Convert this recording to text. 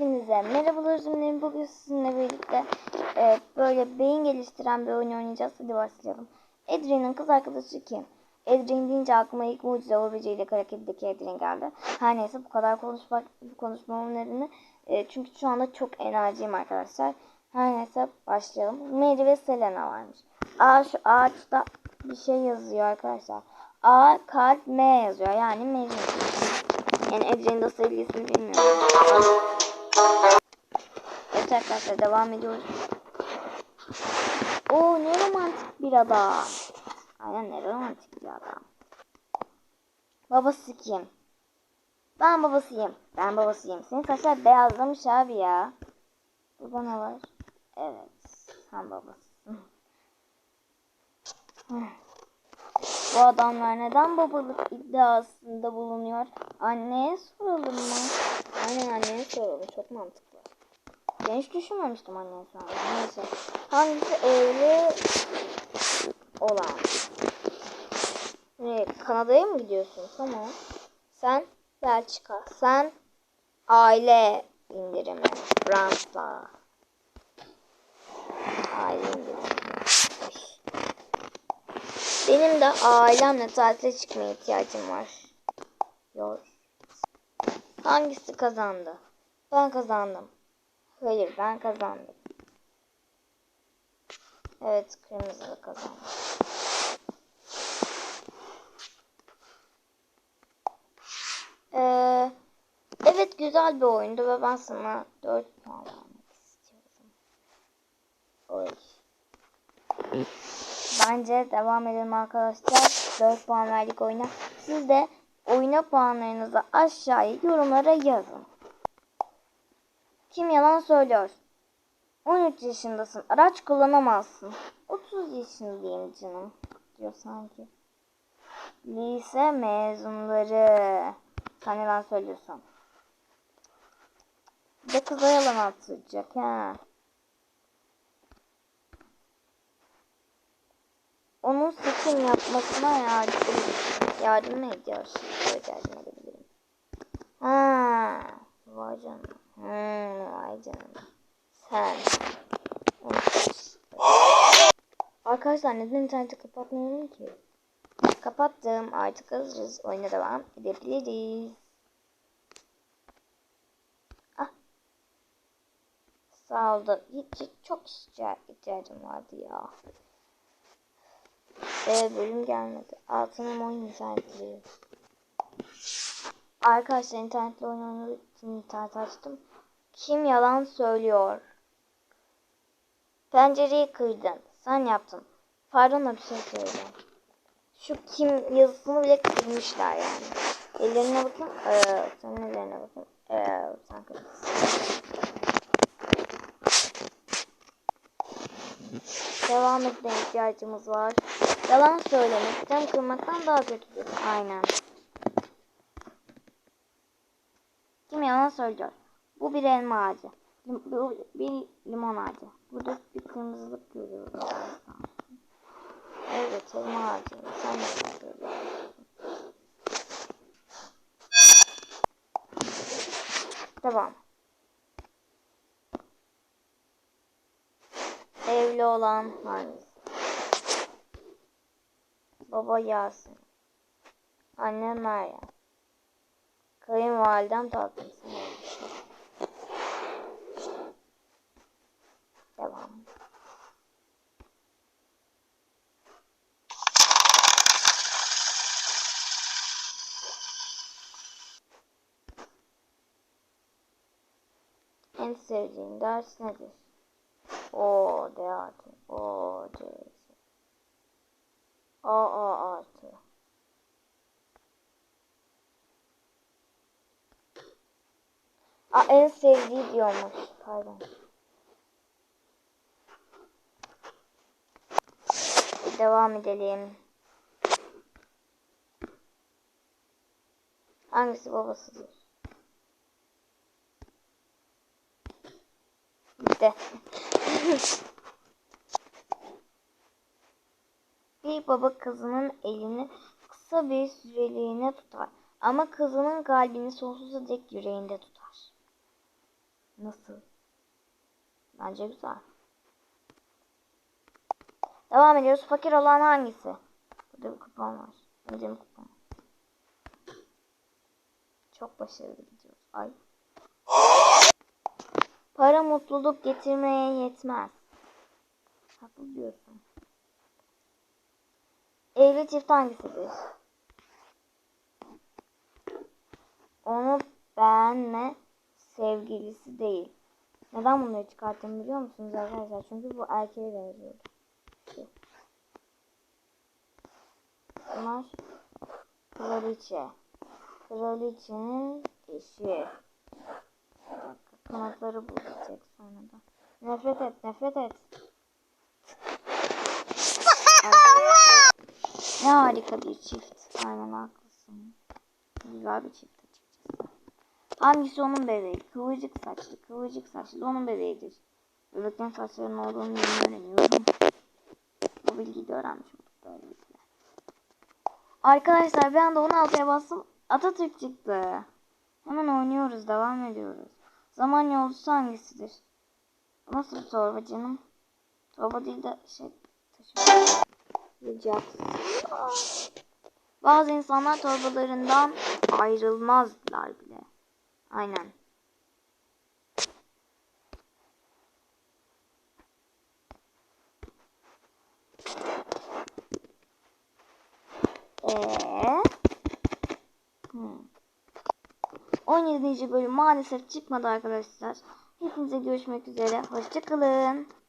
Hepinize merhabalar üzümlerim. Bugün sizinle birlikte e, böyle beyin geliştiren bir oyun oynayacağız. Hadi başlayalım. Adrian'ın kız arkadaşı kim? Adrian deyince aklıma ilk mucize ile karakterdeki Adrian geldi. Her neyse bu kadar konuşmak, konuşmamın nedeni e, çünkü şu anda çok enerjiyim arkadaşlar. Her neyse başlayalım. Mary ve Selena varmış. Aa şu ağaçta bir şey yazıyor arkadaşlar. A kalp M yazıyor. Yani Mary. Yani Adrian'ın da sevgilisini bilmiyorum. Evet arkadaşlar devam ediyoruz. Oo ne romantik bir adam. Aynen ne romantik bir adam. Babası kim? Ben babasıyım. Ben babasıyım. Senin saçlar beyazlamış abi ya. Burada ne var? Evet. Sen babasısın. Bu adamlar neden babalık iddiasında bulunuyor? Anneye soralım mı? Aynen anneye soralım. Çok mantıklı. Ben hiç düşünmemiştim anneye soralım. Neyse. Hangisi evli olan? Ne, Kanada'ya mı gidiyorsun? Tamam. Sen Belçika. Sen aile indirimi. Fransa. Aile indirimi. Benim de ailemle tatile çıkmaya ihtiyacım var. Yor. Hangisi kazandı? Ben kazandım. Hayır ben kazandım. Evet kırmızı kazandı. Ee, evet güzel bir oyundu ve ben sana 4 puan vermek istiyorum. Oy. Bence devam edelim arkadaşlar. 4 puan verdik oyuna. Siz de oyuna puanlarınızı aşağıya yorumlara yazın. Kim yalan söylüyor? 13 yaşındasın. Araç kullanamazsın. 30 yaşındayım canım. Diyor sanki. Lise mezunları. Sen yalan söylüyorsun. Bir de kıza yalan atacak ha. onun seçim yapmasına yardım, yardım mı ediyorsun? Evet yardım edebilirim. Ha, vay canına. Hmm, vay canına. Sen. Arkadaşlar neden interneti kapatmıyorum ki? Kapattım. Artık hazırız. Oyuna devam edebiliriz. Ah. Sağ ol da hiç, çok ihtiyacım vardı ya e, bölüm gelmedi. Altına oyun internetli. Arkadaşlar internetle oyun için internet açtım. Kim yalan söylüyor? Pencereyi kırdın. Sen yaptın. Pardon bir şey söyleyeceğim. Şu kim yazısını bile kırmışlar yani. Ellerine bakın. Ee, senin ellerine bakın. Ee, sen. Devam etmeye ihtiyacımız var. Yalan söylemek cam kırmaktan daha kötüdür. Aynen. Kim yalan söylüyor? Bu bir elma ağacı. Bu bir limon ağacı. Burada bir kırmızılık görüyoruz. Evet elma ağacı. Sen yalan söylüyorsun. Devam. Evli olan hangisi? Baba Yasin. Annem Meryem. Kayınvalidem tatlısı. Devam. En sevdiğin ders nedir? O D artı. O C. A A artı. A en sevdiği diyormuş. Pardon. Devam edelim. Hangisi babasıdır? Bitti. bir baba kızının elini kısa bir süreliğine tutar. Ama kızının kalbini sonsuza dek yüreğinde tutar. Nasıl? Bence güzel. Devam ediyoruz. Fakir olan hangisi? Burada bir kupon var. İndirim kuponu. Çok başarılı gidiyoruz. Ay. Para mutluluk getirmeye yetmez. Haklı diyorsun. Evli çift hangisidir? Onu beğenme sevgilisi değil. Neden bunları çıkarttım biliyor musunuz arkadaşlar? Çünkü bu erkeğe benziyor. Bunlar kraliçe. Kraliçenin eşi. Kanatları bulacak sonra da. Nefret et, nefret et. Ne harika bir çift. Aynen haklısın. Güzel bir çift. Hangisi onun bebeği? Kıvırcık saçlı. Kıvırcık saçlı onun bebeğidir. Bebeklerin saçlarının olduğunu yeni öğreniyorum. Bu bilgiyi de öğrenmiş böylelikle. Arkadaşlar bir anda 16'ya bastım. Atatürk çıktı. Hemen oynuyoruz. Devam ediyoruz. Zaman yolcusu hangisidir? Nasıl bir torba canım? Torba değil de şey taşıyor. Bazı insanlar torbalarından ayrılmazlar bile. Aynen. Eee? Hmm. 17. bölüm maalesef çıkmadı arkadaşlar. Hepinize görüşmek üzere. Hoşçakalın.